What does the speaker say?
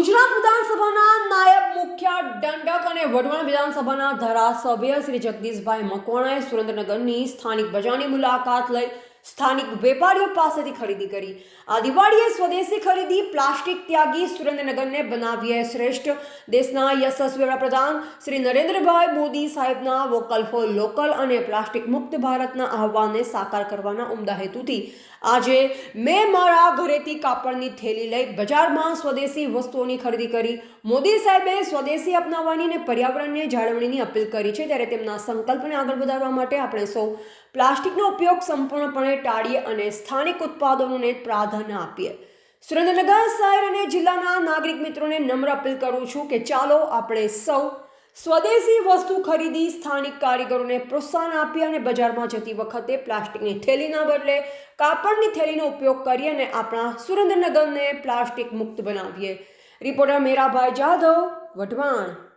ગુજરાત વિધાનસભાના નાયબ મુખ્ય દંડક અને વઢવાણ વિધાનસભાના ધારાસભ્ય શ્રી જગદીશભાઈ મકવાણાએ સુરેન્દ્રનગરની સ્થાનિક બજારની મુલાકાત લઈ સ્થાનિક વેપારીઓ પાસેથી ખરીદી કરી. આ દિવાળીએ સ્વદેશી ખરીદી પ્લાસ્ટિક ત્યાગી સુરેન્દ્રનગરને બનાવીએ શ્રેષ્ઠ. દેશના યશસ્વી વડાપ્રધાન શ્રી નરેન્દ્રભાઈ મોદી સાહેબના વોકલ ફોર લોકલ અને પ્લાસ્ટિક મુક્ત ભારતના આહવાનને સાકાર કરવાના ઉમદા હેતુથી આજે મેં મારા ઘરેથી કાપડની થેલી લઈ બજારમાં સ્વદેશી વસ્તુઓની ખરીદી કરી. મોદી સાહેબે સ્વદેશી અપનાવવાની અને પર્યાવરણને જાળવણીની અપીલ કરી છે, ત્યારે તેમના સંકલ્પને આગળ વધારવા માટે આપણે સૌ પ્લાસ્ટિકનો ઉપયોગ સંપૂર્ણપણે ટાળીએ અને સ્થાનિક ઉત્પાદનોને પ્રાધાન્ય આપીએ. સુરેન્દ્રનગર શહેર અને જિલ્લાના નાગરિક મિત્રોને નમ્ર અપીલ કરું છું કે ચાલો આપણે સૌ સ્વદેશી વસ્તુ ખરીદી, સ્થાનિક કારીગરોને પ્રોત્સાહન આપી અને બજારમાં જતી વખતે પ્લાસ્ટિકની થેલીના બદલે કાપડની થેલીનો ઉપયોગ કરી અને આપણા સુરેન્દ્રનગરને પ્લાસ્ટિક મુક્ત બનાવીએ. રિપોર્ટર મેરાભાઈ જાધવ, વઢવાણ.